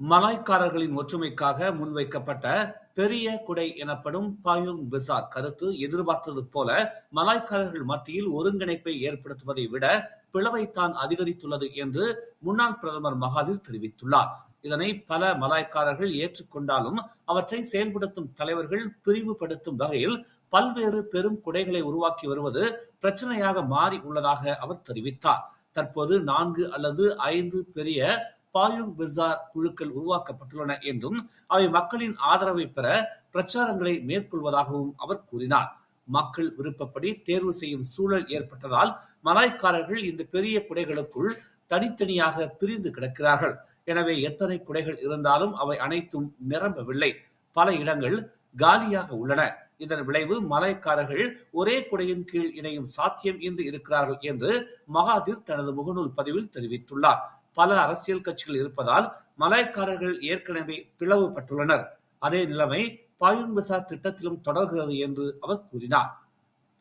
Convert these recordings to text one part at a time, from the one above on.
மலாய்க்காரர்களின் ஒற்றுமைக்காக முன்வைக்கப்பட்ட பெரிய குடை எனப்படும் பாயுங் பிசார் கருத்து எதிர்பார்த்தது போல மலாய்க்காரர்கள் மத்தியில் ஒருங்கிணைப்பை ஏற்படுத்துவதை விட பிளவைத்தான் அதிகரித்துள்ளது என்று முன்னாள் பிரதமர் மகாதிர் தெரிவித்துள்ளார். இதனை பல மலாய்க்காரர்கள் ஏற்றுக்கொண்டாலும் அவற்றை செயல்படுத்தும் தலைவர்கள் பிரிவுபடுத்தும் வகையில் பல்வேறு பெரும் குடைகளை உருவாக்கி வருவது பிரச்சனையாக மாறி உள்ளதாக அவர் தெரிவித்தார். தற்போது நான்கு அல்லது ஐந்து பெரிய பாயுங் பிசார் குழுக்கள் உருவாக்கப்பட்டுள்ளன என்றும் அவை மக்களின் ஆதரவை பெற பிரச்சாரங்களை மேற்கொள்வதாகவும் அவர் கூறினார். மக்கள் விருப்பப்படி தேர்வு செய்யும் சூழல் ஏற்பட்டதால் மலாய்க்காரர்கள் இந்த பெரிய குடைகளுக்குள் தனித்தனியாக பிரிந்து கிடக்கிறார்கள். எனவே எத்தனை குடைகள் இருந்தாலும் அவை அனைத்தும் நிரம்பவில்லை. பல இடங்கள் காலியாக உள்ளன. இதன் விளைவு மலைக்காரர்கள் ஒரே குடையின் கீழ் இணையும் சாத்தியம் என்று இருக்கிறார்கள் என்று மகாதிர் தனது முகநூல் பதிவில் தெரிவித்துள்ளார். பல அரசியல் கட்சிகள் இருப்பதால் மலாய்க்காரர்கள் ஏற்கனவே பிளவுபட்டுள்ளனர். அதே நிலைமை பாயுங் பசார் திட்டத்திலும் தொடர்கிறது என்று அவர் கூறினார்.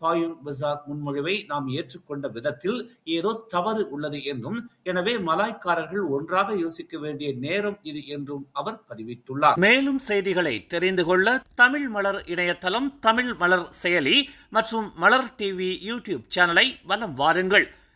பாயுங் பசார் முன்மொழிவை நாம் ஏற்றுக்கொண்ட விதத்தில் ஏதோ தவறு உள்ளது என்றும் எனவே மலாய்க்காரர்கள் ஒன்றாக யோசிக்க வேண்டிய நேரம் இது என்றும் அவர் பதிவிட்டுள்ளார். மேலும் செய்திகளை தெரிந்து கொள்ள தமிழ் மலர் இணையதளம் தமிழ் மலர் செயலி மற்றும் மலர் டிவி யூடியூப் சேனலை வலம் வாருங்கள்.